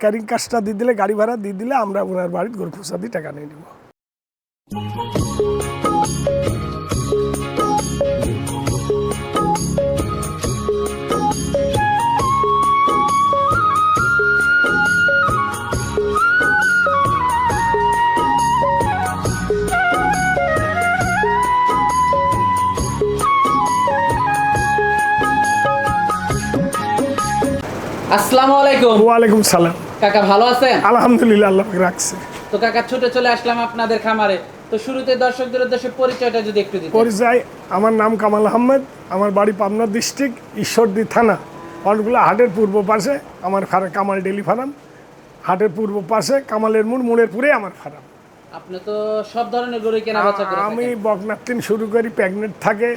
Carrying কাজটা দিয়ে দিলে, গাড়ি ভাড়া দিয়ে দিলে আমরা ওনার বাড়ির গরু প্রসাদি টাকা নিয়ে নেব। আসসালামু আলাইকুম। ওয়ালাইকুম সালাম। কাকা ভালো আছেন? আলহামদুলিল্লাহ আল্লাহ রাখছে। তো কাকা ছুটে চলে আসলাম আপনাদের খামারে। তো শুরুতে দর্শকদের উদ্দেশ্যে পরিচয়টা যদি একটু দিতেন। পরিচয় আমার নাম কামাল আহমেদ আমার বাড়ি পাবনা ডিস্ট্রিক্ট ঈশ্বরদী থানা। অনেকগুলো হাটের পূর্ব পাশে আমার ফার্ম কামাল ডেলি ফার্ম। হাটের পূর্ব পাশে কামালের মোড় মোড়ের পুরে আমার ফার্ম। আপনি তো সব ধরনের গরু কেনা বেচা করে আমি। বকনাথিন শুরু করি প্রেগনেন্ট থাকে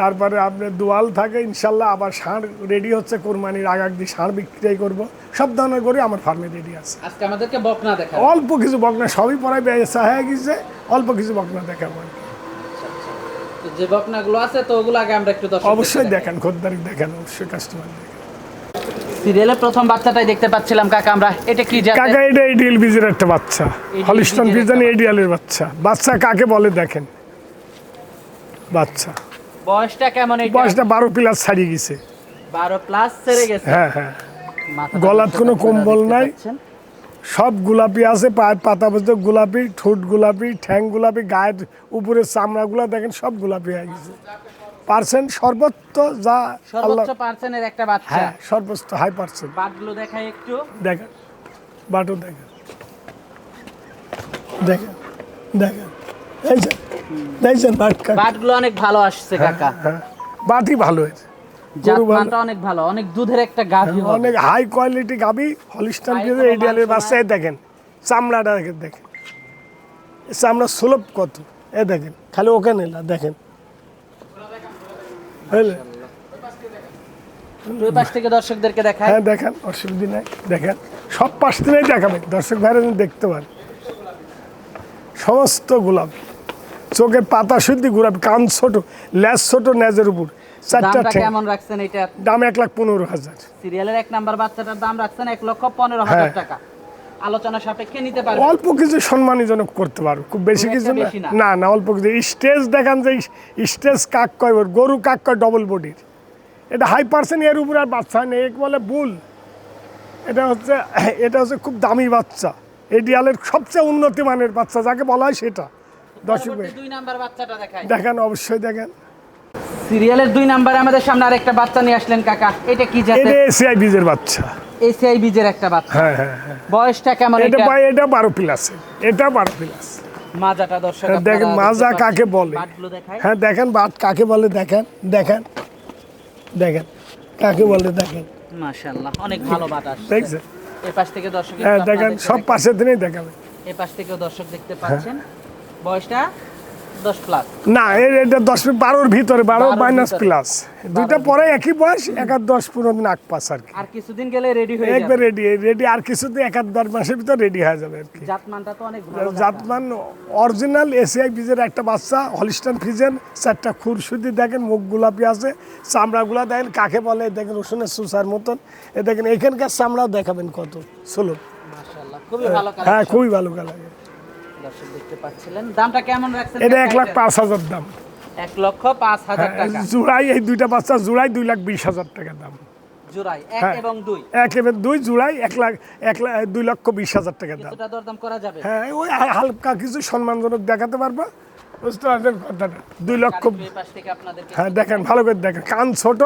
তারপরে আপনার দোয়াল থাকে ইনশাল্লাহ আবার ষাঁড় রেডি হচ্ছে কোরবানির আগ আগ দিয়ে ষাঁড় বিক্রি করব। সব ধরনের করে আমার ফার্মে রেডি আছে। আজকে আমাদেরকে বকনা দেখা অল্প কিছু বকনা সবই পড়ায় ব্যবসা হয়ে গেছে অল্প কিছু বকনা দেখাবো। যে বকনা গুলো আছে তো ওগুলো আগে আমরা একটু অবশ্যই দেখেন খদ্দারি দেখেন অবশ্যই কাস্টমার দেখেন। সিরিয়ালের প্রথম বাচ্চাটাই দেখতে পাচ্ছিলাম কাকা আমরা। এটা কি জাতের? কাকা এটা এডিএল বীজের একটা বাচ্চা। হলিস্টন বীজের ফিজান একটা এডিএলের বাচ্চা। বাচ্চা কাকে বলে দেখেন? বাচ্চা। বয়সটা কেমন বয়সটা বারো প্লাস ছাড়িয়ে গেছে। বারো প্লাস ছেড়ে গেছে? হ্যাঁ হ্যাঁ। গলাত কোনো কম্বল নাই। সব গোলাপি আছে পায়ের পাতা পর্যন্ত গোলাপি ঠোঁট গোলাপি ঠ্যাং গোলাপি গায়ের উপরে চামড়াগুলো দেখেন সব গোলাপি হয়ে গেছে। পার্সেন্ট সর্বোচ্চ যা সর্বোচ্চ পার্সেন্টের একটা বাচ্চা। হ্যাঁ সর্বোচ্চ হাই পার্সেন্ট বাটগুলো দেখাই একটু। দেখেন বাটু দেখেন। দেখেন দেখেন। দেখছেন দেখছেন বাট কাকা? বাটগুলো অনেক ভালো আসছে কাকা। হ্যাঁ। বাটি ভালো হয়েছে। জাতমানটা অনেক ভালো অনেক দুধের একটা গাভী অনেক হাই কোয়ালিটি গাবি হলিস্টান এডিয়ালের বাচ্চা দেখেন চামড়াটা দেখেন দেখেন। চামড়া সুলভ কত? এ দেখেন খালি ওকে নিলা দেখেন। দুই পাশ থেকে দর্শকদেরকে দেখায় হ্যাঁ দেখেন অসুবিধা নাই দেখেন। সব পাশ থেকেই দেখাবেন দর্শক ভাইরা দেখতে পারে সমস্ত গোলাপ। চোখের পাতা শুদ্ধ গোলাপ কান ছোট ল্যাস ছোট ন্যাজের উপর। চারটা কেমন রাখছেন এটা? দাম এক লাখ পনেরো হাজার। সিরিয়ালের এক নাম্বার বাচ্চাটার দাম রাখছেন এক লক্ষ পনেরো হাজার হ্যাঁ। টাকা। আলোচনা সাপেক্ষে নিতে পারবেন। অল্প কিছু সম্মানীজনক করতে পারো খুব বেশি কিছু না। না। অল্প কিছু। স্টেজ দেখান যে স্টেজ কাক কয় গরু কাক কয় ডবল বডির এটা হাই পার্সেন্ট এর উপর আর বাচ্চা নেই এক বলে বুল এটা হচ্ছে এটা হচ্ছে খুব দামি বাচ্চা। এডিয়ালের সবচেয়ে উন্নতি মানের বাচ্চা যাকে বলা হয় সেটা। দর্শক ভাই, দুই নাম্বার দেখেন অবশ্যই দেখেন। সিরিয়ালের দুই নাম্বারে আমাদের সামনে আরেকটা বাচ্চা নিয়ে আসলেন কাকা। এটা কি এটা জাতের এসিআই বীজের বাচ্চা। এসিআই বীজের একটা বাচ্চা। হ্যাঁ হ্যাঁ হ্যাঁ। বয়সটা কেমন এটা এটা? পাই এটা বারো প্লাস এটা বারো প্লাস মাজাটা দর্শক হ্যাঁ, দেখেন মাজা কাকে বলে? হ্যাঁ দেখেন বাট কাকে বলে? দেখেন দেখেন। দেখেন কাকে বলে? দেখেন। মাশাআল্লাহ অনেক ভালো বাট আসছে। দেখছেন? এই পাশ থেকে দর্শক হ্যাঁ দেখেন সব। পাশের দিনেই দেখাবে এই পাশ থেকেও দর্শক দেখতে পাচ্ছেন। বয়সটা না এটা দশ বারোর ভিতরে বারো মাইনাস প্লাস দুইটা পরে একই বয়স এক আর দশ পনেরো দিন আগ পাস আর কি। আর কিছুদিন গেলে রেডি হয়ে একবার রেডি রেডি আর কিছুদিন এক আর দেড় মাসের ভিতর রেডি হয়ে যাবে আর কি। জাতমানটা তো অনেক জাতমান। অরিজিনাল এসিআই বীজের একটা বাচ্চা হলিস্টান ফিজেন চারটা খুরশুদি দেখেন মুখ গোলাপি আছে চামড়াগুলা দেখেন কাকে বলে দেখেন রসুনের সুসার মতন এ দেখেন এখানকার চামড়াও দেখাবেন কত ভালো হ্যাঁ খুবই ভালো কালার দর্শক দেখতে পাচ্ছিলেন। দামটা কেমন রাখছেন? এটা এক লাখ পাঁচ হাজার দাম। এক লক্ষ পাঁচ হাজার হ্যাঁ, টাকা। জোড়াই এই দুইটা বাচ্চা জোড়াই দুই লাখ বিশ হাজার টাকা দাম। জোড়াই এক হ্যাঁ। এবং দুই। এক এবার দুই জোড়াই এক লাখ এক লাখ দুই লক্ষ বিশ হাজার টাকা দাম। দরদাম করা যাবে? হ্যাঁ ওই হালকা কিছু সম্মানজনক দেখাতে পারব। বুঝতে পারছেন কথাটা? দুই লক্ষ হ্যাঁ দেখেন ভালো করে দেখেন। কান ছোট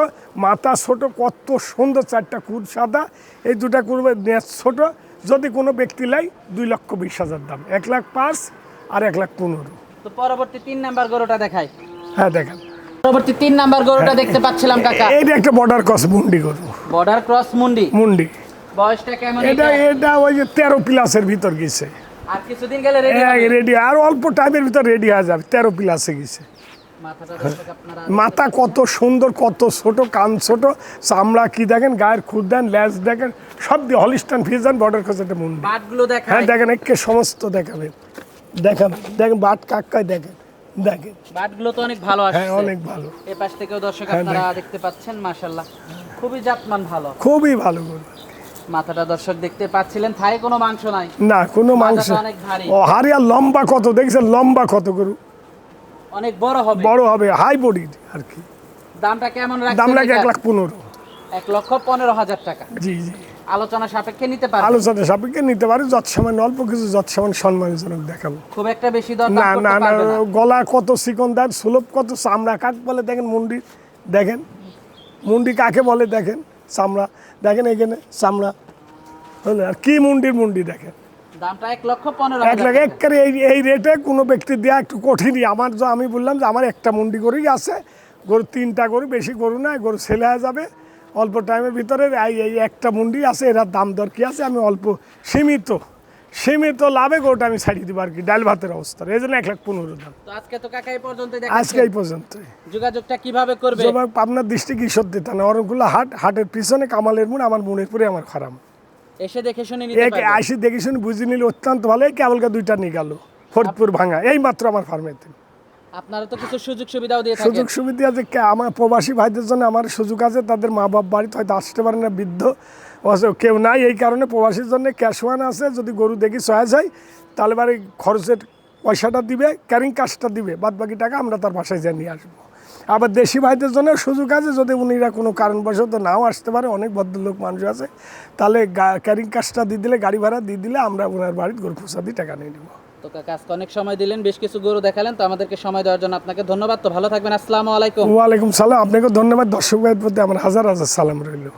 মাথা ছোট কত সুন্দর চারটা কুর সাদা। এই দুটা নেচ ছোট যদি কোনো ব্যক্তি লাই দুই লক্ষ বিশ হাজার দাম এক লাখ পাঁচ আর এক লাখ পনেরো। তো পরবর্তী তিন নাম্বার গরুটা দেখাই। হ্যাঁ দেখেন। পরবর্তী তিন নাম্বার গরুটা দেখতে পাচ্ছিলাম কাকা। এইটা একটা বর্ডার কস মুন্ডি গরু। বর্ডার ক্রস মুন্ডি? মুন্ডি। বয়সটা কেমন এটা এটা? এটা ওই যে তেরো প্লাসের ভিতর গেছে। আর কিছুদিন গেলে রেডি রেডি আর অল্প টাইমের ভিতর রেডি হয়ে যাবে তেরো প্লাসে গেছে। মাথা কত সুন্দর কত ছোট কান ছোট চামড়া কি দেখেন গায়ের খুদ দেন ল্যাস দেখেন সব দিয়ে হলিস্টান ফিজান বর্ডার কস একটা মুন্ডি। হ্যাঁ দেখেন একে সমস্ত দেখাবে। দেখাবে দেখেন বাট কাকায় দেখেন দেখেন। বাটগুলো তো অনেক ভালো হ্যাঁ অনেক ভালো। এই পাশ থেকেও দর্শক হ্যাঁ, আপনারা দেখতে পাচ্ছেন মাশাআল্লাহ। খুবই জাতমান ভালো। খুবই ভালো গরু মাথাটা দর্শক দেখতে পাচ্ছিলেন কোনো মাংস নাই। না কোনো মাংস অনেক ভারী। ও হারিয়া লম্বা কত দেখছেন? লম্বা কত গরু? অনেক বড় হবে। বড় হবে হাই বডির আর কি। দামটা কেমন রাখছেন? দাম লাগে এক লাখ পনেরো। এক লক্ষ পনেরো হাজার টাকা। জি জি। আলোচনা সাপেক্ষে নিতে পারবেন? আলোচনা সাপেক্ষে নিতে পারি যত সামান্য অল্প কিছু যত সামান্য সম্মানজনক দেখাবো। খুব একটা বেশি দর না না না গলা কত চিকনদার সুলভ কত চামড়া কাক বলে দেখেন মুন্ডি দেখেন। মুন্ডি কাকে বলে দেখেন চামড়া দেখেন এখানে চামড়া। হলো আর কি মুন্ডির মুন্ডি দেখেন? দামটা এক লক্ষ পনেরো এক লাখ টাকা। একবারে এই এই রেটে কোনো ব্যক্তি দেওয়া একটু কঠিনই। আমার যে আমি বললাম যে আমার একটা মুন্ডি গরুই আছে। গরু তিনটা গরু বেশি গরু না গরু ছেলে যাবে। অল্প টাইমের ভিতরে এই এই একটা মুন্ডি আছে এরা দাম দর কি আছে? আমি অল্প সীমিত। সীমিত লাভে গরুটা আমি ছাড়িয়ে দেবো আর কি ডাল ভাতের অবস্থা। এই জন্য এক লাখ পনেরো দাম। আজকে তো কাকা এই পর্যন্ত আজকে এই পর্যন্তই। যোগাযোগটা কীভাবে করবে? জবাব আপনার দৃষ্টি তা না অরগুলো হাট হাটের পিছনে কামালের মুন আমার মনের পরে আমার খারাপ। এসে দেখে শুনে নিতে পারবে। আইসি দেখে শুনে বুঝে নিলে অত্যন্ত ভালো। এই কেবলকে দুইটা নিয়ে গেল ফরিদপুর ভাঙা। এই মাত্র আমার আপনারা তো কিছু সুযোগ সুবিধাও দিয়ে সুযোগ সুবিধা আছে আমার প্রবাসী ভাইদের জন্য আমার সুযোগ আছে তাদের মা বাপ বাড়িতে হয়তো আসতে পারে না বৃদ্ধ কেউ নাই। এই কারণে প্রবাসীর জন্য ক্যাশ ওয়ান আছে। যদি গরু দেখি সহায় যায় তাহলে বাড়ি খরচের পয়সাটা দিবে ক্যারিং কাজটা দিবে। বাদ বাকি টাকা আমরা তার বাসায় যেয়ে নিয়ে আসব। আবার দেশি ভাইদের জন্য সুযোগ আছে যদি উনিরা কোনো কারণবশত নাও আসতে পারে অনেক ভদ্রলোক মানুষ আছে তাহলে ক্যারিং কাজটা দিয়ে দিলে গাড়ি ভাড়া দিয়ে দিলে আমরা ওনার বাড়ির গরু প্রসাদি দিয়ে টাকা নিয়ে নেব। তো কাজ অনেক সময় দিলেন বেশ কিছু গরু দেখালেন তো আমাদেরকে সময় দেওয়ার জন্য আপনাকে ধন্যবাদ। তো ভালো থাকবেন আসসালামু আলাইকুম। ওয়ালাইকুম সালাম আপনাকে ধন্যবাদ দর্শক ভাইয়ের প্রতি আমার হাজার হাজার সালাম রইল।